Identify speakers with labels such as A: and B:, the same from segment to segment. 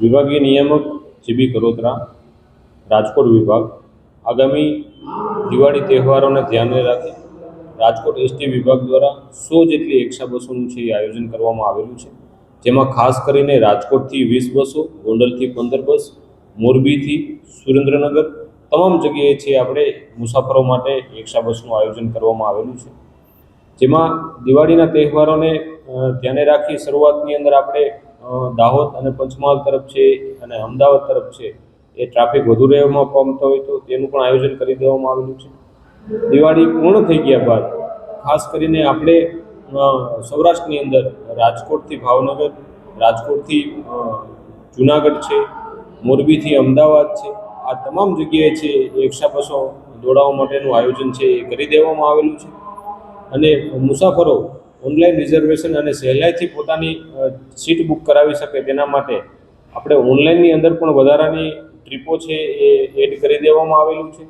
A: વિભાગીય નિયામક જીબી કરોત્રા રાજકોટ વિભાગ. આગામી દિવાળી તહેવારોને ધ્યાને રાખી રાજકોટ એસટી વિભાગ દ્વારા સો જેટલી એક્સ્ટ્રા બસોનું છે એ આયોજન કરવામાં આવેલું છે. જેમાં ખાસ કરીને રાજકોટથી વીસ બસો, ગોંડલથી પંદર બસ, મોરબીથી સુરેન્દ્રનગર તમામ જગ્યાએ છે આપણે મુસાફરો માટે એક્સ્ટ્રા બસનું આયોજન કરવામાં આવેલું છે. જેમાં દિવાળીના તહેવારોને ધ્યાને રાખી શરૂઆતની અંદર આપણે દાહોદ અને પંચમહાલ તરફ છે અને અમદાવાદ તરફ છે, એ ટ્રાફિક વધુ રહેવામાં પામતો હોય તો તેનું પણ આયોજન કરી દેવામાં આવેલું છે. દિવાળી પૂર્ણ થઈ ગયા બાદ, ખાસ કરીને આપણે સૌરાષ્ટ્રની અંદર રાજકોટથી ભાવનગર, રાજકોટથી જુનાગઢ છે, મોરબીથી અમદાવાદ છે, આ તમામ જગ્યાએ છે એકસા બસો દોડાવવા માટેનું આયોજન છે એ કરી દેવામાં આવેલું છે. અને મુસાફરો ઓનલાઈન રિઝર્વેશન અને સહેલાઈથી પોતાની સીટ બુક કરાવી શકે તેના માટે આપણે ઓનલાઈનની અંદર પણ વધારાની ટ્રીપો છે એ એડ કરી દેવામાં આવેલું છે.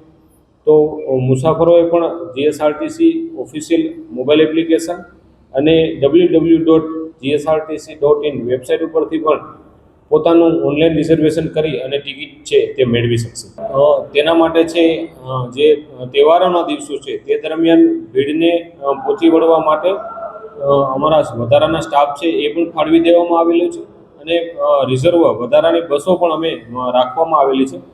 A: તો મુસાફરોએ પણ જીએસઆરટીસી ઓફિશિયલ મોબાઈલ એપ્લિકેશન અને W W dot GSRTC dot in website ઉપરથી પણ પોતાનું ઓનલાઈન રિઝર્વેશન કરી અને ટિકિટ છે તે મેળવી શકશે. તેના માટે છે જે તહેવારોના દિવસો છે તે દરમિયાન ભીડને પહોંચી વળવા માટે અમારા વધારાના સ્ટાફ છે એ પણ ફાળવી દેવામાં આવેલો છે અને રિઝર્વ વધારાની બસો પણ અમે રાખવામાં આવેલી છે.